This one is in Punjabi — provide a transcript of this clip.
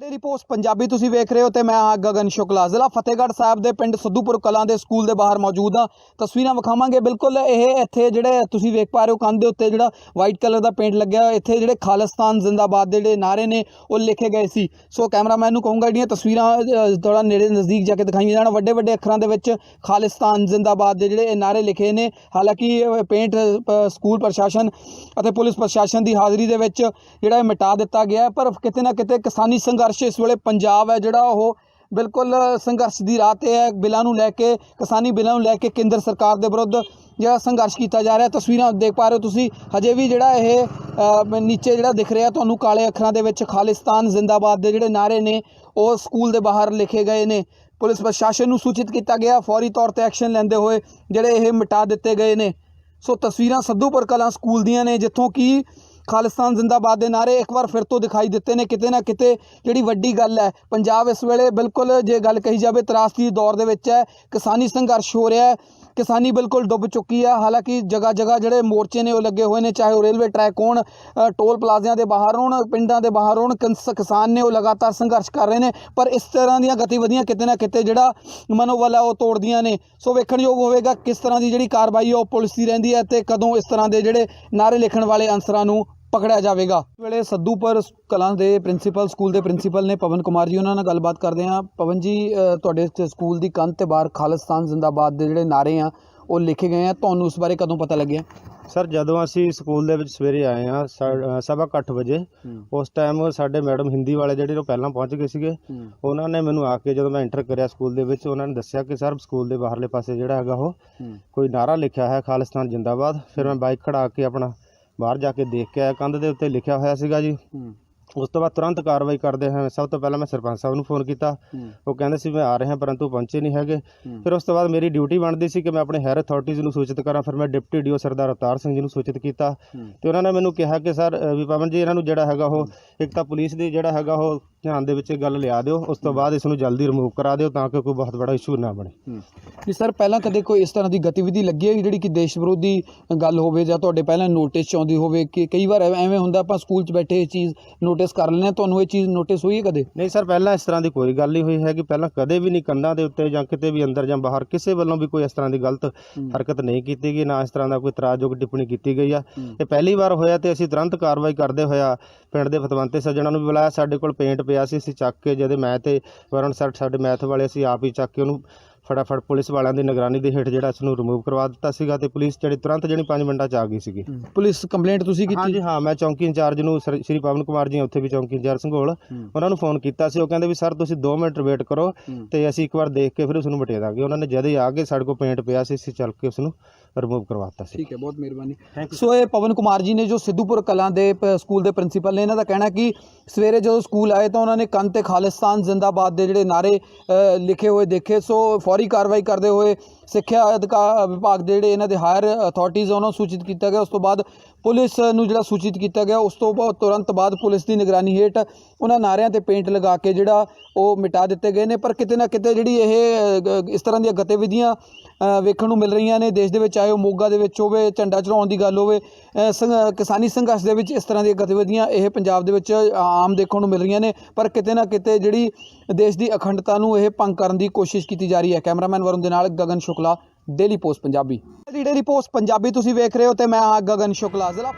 ਡੇਲੀ ਪੋਸਟ ਪੰਜਾਬੀ ਤੁਸੀਂ ਵੇਖ ਰਹੇ ਹੋ ਤੇ ਮੈਂ ਹਾਂ ਗਗਨ ਸ਼ੁਕਲਾ ਜ਼ਿਲ੍ਹਾ ਫਤਿਹਗੜ੍ਹ ਸਾਹਿਬ ਦੇ ਪਿੰਡ ਸੱਧੂਪੁਰ ਕਲਾਂ ਦੇ ਸਕੂਲ ਦੇ ਬਾਹਰ ਮੌਜੂਦ ਹਾਂ। ਤਸਵੀਰਾਂ ਵਿਖਾਵਾਂਗੇ ਬਿਲਕੁਲ ਇਹ ਇੱਥੇ ਜਿਹੜੇ ਤੁਸੀਂ ਵੇਖ ਪਾ ਰਹੇ ਹੋ ਕੰਧ ਦੇ ਉੱਤੇ ਜਿਹੜਾ ਵਾਈਟ ਕਲਰ ਦਾ ਪੇਂਟ ਲੱਗਿਆ ਹੋਇਆ, ਇੱਥੇ ਜਿਹੜੇ ਖਾਲਿਸਤਾਨ ਜ਼ਿੰਦਾਬਾਦ ਦੇ ਜਿਹੜੇ ਨਾਰੇ ਨੇ ਉਹ ਲਿਖੇ ਗਏ ਸੀ। ਸੋ ਕੈਮਰਾਮੈਨ ਨੂੰ ਕਹੂੰਗਾ ਜਿਹੜੀਆਂ ਤਸਵੀਰਾਂ ਅ, ਥੋੜਾ ਨੇੜੇ ਨਜ਼ਦੀਕ ਜਾ ਕੇ ਦਿਖਾਈਆਂ ਜਾਣ ਵੱਡੇ ਵੱਡੇ ਅੱਖਰਾਂ ਦੇ ਵਿੱਚ ਖਾਲਿਸਤਾਨ ਜ਼ਿੰਦਾਬਾਦ ਦੇ ਜਿਹੜੇ ਇਹ ਨਾਰੇ ਲਿਖੇ ਨੇ। ਹਾਲਾਂਕਿ ਪੇਂਟ ਸਕੂਲ ਪ੍ਰਸ਼ਾਸਨ ਅਤੇ ਪੁਲਿਸ ਪ੍ਰਸ਼ਾਸਨ ਦੀ ਹਾਜ਼ਰੀ ਦੇ ਵਿੱਚ ਜਿਹੜਾ ਮਿਟਾ ਦਿੱਤਾ ਗਿਆ ਪਰ ਕਿਤੇ ਨਾ ਕਿਤੇ ਕਿਸਾਨੀ ਸੰਘਰਸ਼ ਇਸ ਵੇਲੇ ਪੰਜਾਬ ਹੈ, ਜਿਹੜਾ ਉਹ ਬਿਲਕੁਲ ਸੰਘਰਸ਼ ਦੀ ਰਾਹ ਤੇ ਹੈ। ਬਿੱਲਾਂ ਨੂੰ ਲੈ ਕੇ, ਕਿਸਾਨੀ ਬਿੱਲਾਂ ਨੂੰ ਲੈ ਕੇ ਕੇਂਦਰ ਸਰਕਾਰ ਦੇ ਵਿਰੁੱਧ ਜਿਹੜਾ ਸੰਘਰਸ਼ ਕੀਤਾ ਜਾ ਰਿਹਾ। ਤਸਵੀਰਾਂ ਦੇਖ ਪਾ ਰਹੇ ਹੋ ਤੁਸੀਂ। ਹਜੇ ਵੀ ਜਿਹੜਾ ਇਹ ਨੀਚੇ ਜਿਹੜਾ ਦਿਖ ਰਿਹਾ, ਤੁਹਾਨੂੰ ਕਾਲੇ ਅੱਖਰਾਂ ਦੇ ਵਿੱਚ ਖਾਲਿਸਤਾਨ ਜ਼ਿੰਦਾਬਾਦ ਦੇ ਜਿਹੜੇ ਨਾਰੇ ਨੇ, ਉਹ ਸਕੂਲ ਦੇ ਬਾਹਰ ਲਿਖੇ ਗਏ ਨੇ। ਪੁਲਿਸ ਪ੍ਰਸ਼ਾਸਨ ਨੂੰ ਸੂਚਿਤ ਕੀਤਾ ਗਿਆ, ਫੌਰੀ ਤੌਰ ਤੇ ਐਕਸ਼ਨ ਲੈਂਦੇ ਹੋਏ ਜਿਹੜੇ ਇਹ ਮਿਟਾ ਦਿੱਤੇ ਗਏ ਨੇ। ਸੋ ਤਸਵੀਰਾਂ ਸੱਧੂਪੁਰ ਕਲਾਂ ਸਕੂਲ ਦੀਆਂ ਨੇ, ਜਿੱਥੋਂ ਕਿ ਖਾਲਿਸਤਾਨ ਜ਼ਿੰਦਾਬਾਦ ਦੇ ਨਾਰੇ ਇੱਕ ਵਾਰ ਫਿਰ ਤੋਂ ਦਿਖਾਈ ਦਿੱਤੇ ਨੇ ਕਿਤੇ ਨਾ ਕਿਤੇ ਜਿਹੜੀ ਵੱਡੀ ਗੱਲ ਹੈ। ਪੰਜਾਬ ਇਸ ਵੇਲੇ ਬਿਲਕੁਲ ਜੇ ਗੱਲ ਕਹੀ ਜਾਵੇ ਤਰਾਸਦੀ ਦੇ ਦੌਰ ਦੇ ਵਿੱਚ ਹੈ। ਕਿਸਾਨੀ ਸੰਘਰਸ਼ ਹੋ ਰਿਹਾ ਹੈ। ਕਿਸਾਨੀ ਬਿਲਕੁਲ ਡੁੱਬ ਚੁੱਕੀ ਹੈ। ਹਾਲਾਂਕਿ ਜਗ੍ਹਾ ਜਗ੍ਹਾ ਜਿਹੜੇ ਮੋਰਚੇ ਨੇ ਉਹ ਲੱਗੇ ਹੋਏ ਨੇ, ਚਾਹੇ ਉਹ ਰੇਲਵੇ ਟਰੈਕ ਹੋਣ ਟੋਲ ਪਲਾਜ਼ਿਆਂ ਦੇ ਬਾਹਰ ਹੋਣ, ਪਿੰਡਾਂ ਦੇ ਬਾਹਰ ਹੋਣ, ਕਿਸ- ਕਿਸਾਨ ਨੇ ਉਹ ਲਗਾਤਾਰ ਸੰਘਰਸ਼ ਕਰ ਰਹੇ ਨੇ। ਪਰ ਇਸ ਤਰ੍ਹਾਂ ਦੀਆਂ ਗਤੀਵਿਧੀਆਂ ਕਿਤੇ ਨਾ ਕਿਤੇ ਜਿਹੜਾ ਮਨੋਬਲ ਆ ਉਹ ਤੋੜਦੀਆਂ ਨੇ। ਸੋ ਵੇਖਣਯੋਗ ਹੋਵੇਗਾ ਕਿਸ ਤਰ੍ਹਾਂ ਦੀ ਜਿਹੜੀ ਕਾਰਵਾਈ ਹੈ ਉਹ ਪੁਲਿਸ ਦੀ ਰਹਿੰਦੀ ਹੈ ਤੇ ਕਦੋਂ ਇਸ ਤਰ੍ਹਾਂ ਦੇ ਜਿਹੜੇ ਨਾਰੇ ਲਿਖਣ ਵਾਲੇ ਅਨਸਰਾਂ ਨੂੰ ਪਕੜਿਆ ਜਾਵੇਗਾ। ਇਸ ਵੇਲੇ ਸੱਧੂਪੁਰ ਕਲਾਂ ਦੇ ਪ੍ਰਿੰਸੀਪਲ ਸਕੂਲ ਦੇ ਪ੍ਰਿੰਸੀਪਲ ਨੇ ਪਵਨ ਕੁਮਾਰ ਜੀ ਉਹਨਾਂ ਨਾਲ ਗੱਲਬਾਤ ਕਰਦੇ ਹਾਂ। ਪਵਨ ਜੀ ਤੁਹਾਡੇ ਸਕੂਲ ਦੀ ਕੰਧ ਤੇ ਬਾਹਰ ਖਾਲਿਸਤਾਨ ਜ਼ਿੰਦਾਬਾਦ ਦੇ ਜਿਹੜੇ ਨਾਰੇ ਆ ਉਹ ਲਿਖੇ ਗਏ ਆ। ਤੁਹਾਨੂੰ ਇਸ ਬਾਰੇ ਕਦੋਂ ਪਤਾ ਲੱਗਿਆ? ਸਰ ਜਦੋਂ ਅਸੀਂ ਸਕੂਲ ਦੇ ਵਿੱਚ ਸਵੇਰੇ ਆਏ ਆ ਸਵਾ ਕੁ ਅੱਠ ਵਜੇ ਉਸ ਟਾਈਮ ਸਾਡੇ ਮੈਡਮ ਹਿੰਦੀ ਵਾਲੇ ਜਿਹੜੇ ਉਹ ਪਹਿਲਾਂ ਪਹੁੰਚ ਗਏ ਸੀਗੇ। ਉਹਨਾਂ ਨੇ ਮੈਨੂੰ ਆ ਕੇ ਜਦੋਂ ਮੈਂ ਐਂਟਰ ਕਰਿਆ ਸਕੂਲ ਦੇ ਵਿੱਚ ਉਹਨਾਂ ਨੇ ਦੱਸਿਆ ਕਿ ਸਰ ਸਕੂਲ ਦੇ ਬਾਹਰਲੇ ਪਾਸੇ ਜਿਹੜਾ ਹੈਗਾ ਉਹ ਕੋਈ ਨਾਰਾ ਲਿਖਿਆ ਹੈ ਖਾਲਿਸਤਾਨ ਜਿੰਦਾਬਾਦ। ਫਿਰ ਮੈਂ ਬਾਈਕ ਖੜਾ ਕੇ ਆਪਣਾ ਬਾਹਰ ਜਾ ਕੇ ਦੇਖ ਕੇ ਆਇਆ ਕੰਧ ਦੇ ਉੱਤੇ ਲਿਖਿਆ ਹੋਇਆ ਸੀਗਾ ਜੀ। ਉਸ ਤੋਂ ਬਾਅਦ ਤੁਰੰਤ ਕਾਰਵਾਈ ਕਰਦੇ ਹਾਂ। ਸਭ ਤੋਂ ਪਹਿਲਾਂ ਮੈਂ ਸਰਪੰਚ ਸਾਹਿਬ ਨੂੰ ਫੋਨ ਕੀਤਾ। ਉਹ ਕਹਿੰਦੇ ਸੀ ਮੈਂ ਆ ਰਿਹਾ ਪਰੰਤੂ ਪਹੁੰਚੇ ਨਹੀਂ ਹੈਗੇ। ਫਿਰ ਉਸ ਤੋਂ ਬਾਅਦ ਮੇਰੀ ਡਿਊਟੀ ਬਣਦੀ ਸੀ ਕਿ ਮੈਂ ਆਪਣੇ ਹੈਰ ਅਥਾਰਟੀਜ਼ ਨੂੰ ਸੂਚਿਤ ਕਰਾਂ। ਫਿਰ ਮੈਂ ਡਿਪਟੀ ਡੀਓ ਸਰਦਾਰ ਅਵਤਾਰ ਸਿੰਘ ਜੀ ਨੂੰ ਸੂਚਿਤ ਕੀਤਾ। ਤੇ ਉਹਨਾਂ ਨੇ ਮੈਨੂੰ ਕਿਹਾ ਕਿ ਸਰ ਵੀ ਪਵਨ ਜੀ ਇਹਨਾਂ ਨੂੰ ਜਿਹੜਾ ਹੈਗਾ ਉਹ ਇੱਕ ਤਾਂ ਪੁਲਿਸ ਦੀ ਜਿਹੜਾ ਹੈਗਾ ਉਹ ਧਿਆਨ ਦੇ ਵਿੱਚ ਗੱਲ ਲਿਆ ਦਿਓ। ਉਸ ਤੋਂ ਬਾਅਦ ਇਸ ਨੂੰ ਜਲਦੀ ਰਿਮੂਵ ਕਰਾ ਦਿਓ ਤਾਂ ਕਿ ਕੋਈ ਬਹੁਤ ਬੜਾ ਇਸ਼ੂ ਨਾ ਬਣੇ। ਜੀ ਸਰ ਪਹਿਲਾਂ ਕਦੇ ਕੋਈ ਇਸ ਤਰ੍ਹਾਂ ਦੀ ਗਤੀਵਿਧੀ ਲੱਗੀ ਹੈ ਜਿਹੜੀ ਕਿ ਦੇਸ਼ ਵਿਰੋਧੀ ਗੱਲ ਹੋਵੇ ਜਾਂ ਤੁਹਾਡੇ ਪਹਿਲਾਂ ਨੋਟਿਸ ਚ ਆਉਂਦੀ ਹੋਵੇ? ਕਿ ਕਈ ਵਾਰ ਐਵੇਂ ਐਵੇਂ ਹੁੰਦਾ ਆਪਾਂ ਸਕੂਲ 'ਚ ਬੈਠੇ ਇਹ ਚੀਜ਼ ਨੋਟਿਸ ਕਰ ਹਾਂ ਤੁਹਾਨੂੰ ਇਹ ਚੀਜ਼ ਨੋਟਿਸ ਹੋਈ ਹੈ ਕਦੇ? ਨਹੀਂ ਸਰ ਪਹਿਲਾਂ ਇਸ ਤਰ੍ਹਾਂ ਦੀ ਕੋਈ ਗੱਲ ਨਹੀਂ ਹੋਈ ਹੈਗੀ ਪਹਿਲਾਂ ਕਦੇ ਵੀ ਨਹੀਂ ਕੰਧਾਂ ਦੇ ਉੱਤੇ ਜਾਂ ਕਿਤੇ ਵੀ ਅੰਦਰ ਜਾਂ ਬਾਹਰ ਕਿਸੇ ਵੱਲੋਂ ਵੀ ਕੋਈ ਇਸ ਤਰ੍ਹਾਂ ਦੀ ਗਲਤ ਹਰਕਤ ਨਹੀਂ ਕੀਤੀ ਗਈ ਨਾ ਇਸ ਤਰ੍ਹਾਂ ਦਾ ਕੋਈ ਇਤਰਾਜ਼ਯੋਗ ਟਿੱਪਣੀ ਕੀਤੀ ਗਈ ਆ। ਇਹ ਪਹਿਲੀ ਵਾਰ ਹੋਇਆ ਤੇ ਅਸੀਂ ਤੁਰੰਤ ਕਾਰਵਾਈ ਕਰਦੇ ਹੋਇਆ ਪਿੰਡ ਦੇ ਫਤਵੰਤੇ ਸੱਜਣਾ ਨੂੰ ਵੀ ਬੁਲਾਇਆ ਸਾਡੇ ਕੋਲ ਪੇਂਟ ਪਿਆ ਸੀ ਅਸੀਂ ਚੱਕ ਕੇ ਜਦੇ ਮੈਂ ਤੇ ਵਰਣ ਸਰ ਸਾਡੇ ਮੈਥ ਵਾਲੇ ਅਸੀਂ ਆਪ ਹੀ ਚੱਕ ਕੇ ਉਹਨੂੰ ਫਟਾਫਟ ਪੁਲਿਸ ਵਾਲਿਆਂ ਦੀ ਨਿਗਰਾਨੀ ਦੇ ਹੇਠ ਜਿਹੜਾ ਇਸ ਨੂੰ ਰਿਮੂਵ ਕਰਵਾ ਦਿੱਤਾ ਸੀਗਾ ਤੇ ਪੁਲਿਸ ਜਿਹੜੀ ਤੁਰੰਤ ਜਿਹੜੀ 5 ਮਿੰਟਾਂ ਚ ਆ ਗਈ ਸੀਗੀ। ਪੁਲਿਸ ਕੰਪਲੇਂਟ ਤੁਸੀਂ ਕੀਤੀ? ਹਾਂਜੀ ਹਾਂ ਮੈਂ ਚੌਂਕੀ ਇੰਚਾਰਜ ਨੂੰ ਸਰ- ਸ਼੍ਰੀ ਪਵਨ ਕੁਮਾਰ ਜੀ ਉੱਥੇ ਵੀ ਚੌਂਕੀ ਇੰਚਾਰਜ ਸੰਘੋਲ ਉਹਨਾਂ ਨੂੰ ਫੋਨ ਕੀਤਾ ਸੀ ਉਹ ਕਹਿੰਦੇ ਵੀ ਸਰ ਤੁਸੀਂ 2 ਮਿੰਟ ਵੇਟ ਕਰੋ ਤੇ ਅਸੀਂ ਇੱਕ ਵਾਰ ਦੇਖ ਕੇ ਫਿਰ ਉਸ ਨੂੰ ਮਟੇ ਦਾਂਗੇ। ਉਹਨਾਂ ਨੇ ਜਦ ਹੀ ਆ ਕੇ ਸਾਡੇ ਕੋਲ ਪੇਂਟ ਪਿਆ ਸੀ ਅਸੀਂ ਚੱਲ ਕੇ ਉਸ ਨੂੰ ਰਿਮੂਵ ਕਰਵਾਤਾ ਸੀ। ਠੀਕ ਹੈ ਬਹੁਤ ਮਿਹਰਬਾਨੀ। ਸੋ ਇਹ ਪਵਨ ਕੁਮਾਰ ਜੀ ਨੇ ਜੋ ਸਿੱਧੂਪੁਰ ਕਲਾਂ ਦੇ ਪ- ਸਕੂਲ ਦੇ ਪ੍ਰਿੰਸੀਪਲ ਨੇ ਇਹਨਾਂ ਦਾ ਕਹਿਣਾ ਕਿ ਸਵੇਰੇ ਜਦੋਂ ਸਕੂਲ ਆਏ ਤਾਂ ਉਹਨਾਂ ਨੇ ਕੰਨ ਤੇ ਖਾਲਿਸਤਾਨ ਜ਼ਿੰਦਾਬਾਦ ਦੇ ਜਿਹੜੇ ਨਾਰੇ ਅ, ਲਿਖੇ ਹੋਏ ਦੇਖੇ। ਸੋ ਫੌਰੀ ਕਾਰਵਾਈ ਕਰਦੇ ਹੋਏ ਸਿੱਖਿਆ ਅਧਿਕਾਰ ਵਿਭਾਗ ਦੇ ਜਿਹੜੇ ਇਹਨਾਂ ਦੇ ਹਾਇਰ ਅਥਾਰਟੀਜ਼ ਉਹਨਾਂ ਨੂੰ ਸੂਚਿਤ ਕੀਤਾ ਗਿਆ। ਉਸ ਤੋਂ ਬਾਅਦ ਪੁਲਿਸ ਨੂੰ ਜਿਹੜਾ ਸੂਚਿਤ ਕੀਤਾ ਗਿਆ, ਉਸ ਤੋਂ ਬਾਅਦ ਤੁਰੰਤ ਬਾਅਦ ਪੁਲਿਸ ਦੀ ਨਿਗਰਾਨੀ ਹੇਠ ਉਹਨਾਂ ਨਾਰਿਆਂ ਤੇ ਪੇਂਟ ਲਗਾ ਕੇ ਜਿਹੜਾ ਉਹ ਮਿਟਾ ਦਿੱਤੇ ਗਏ ਨੇ। ਪਰ ਕਿਤੇ ਨਾ ਕਿਤੇ ਜਿਹੜੀ ਇਹ ਇਸ ਤਰ੍ਹਾਂ ਦੀਆਂ ਗਤੀਵਿਧੀਆਂ ਵੇਖਣ ਨੂੰ ਮਿਲ ਰਹੀਆਂ ਨੇ, ਦੇਸ਼ ਦੇ ਵਿੱਚ ਚਾਹੇ ਉਹ ਮੋਗਾ ਦੇ ਵਿੱਚ ਹੋਵੇ, ਝੰਡਾ ਚੜਾਉਣ ਦੀ ਗੱਲ ਹੋਵੇ ਸੰਘ- ਕਿਸਾਨੀ ਸੰਘਰਸ਼ ਦੇ ਵਿੱਚ ਇਸ ਤਰ੍ਹਾਂ ਦੀਆਂ ਗਤੀਵਿਧੀਆਂ ਇਹ ਪੰਜਾਬ ਦੇ ਵਿੱਚ ਆਮ ਦੇਖਣ ਨੂੰ ਮਿਲ ਰਹੀਆਂ ਨੇ, ਪਰ ਕਿਤੇ ਨਾ ਕਿਤੇ ਜਿਹੜੀ ਦੇਸ਼ ਦੀ ਅਖੰਡਤਾ ਨੂੰ ਇਹ ਭੰਗ ਕਰਨ ਦੀ ਕੋਸ਼ਿਸ਼ ਕੀਤੀ ਜਾ ਰਹੀ ਹੈ। ਕੈਮਰਾਮੈਨ ਵਰੁਣ ਦੇ ਨਾਲ Gagan Shukla Daily Post Punjabi Daily Post Punjabi ਤੁਸੀਂ ਵੇਖ ਰਹੇ ਹੋ ਤੇ ਮੈਂ ਹਾਂ ਗਗਨ ਸ਼ੁਕਲਾ, ਜ਼ਿਲ੍ਹਾ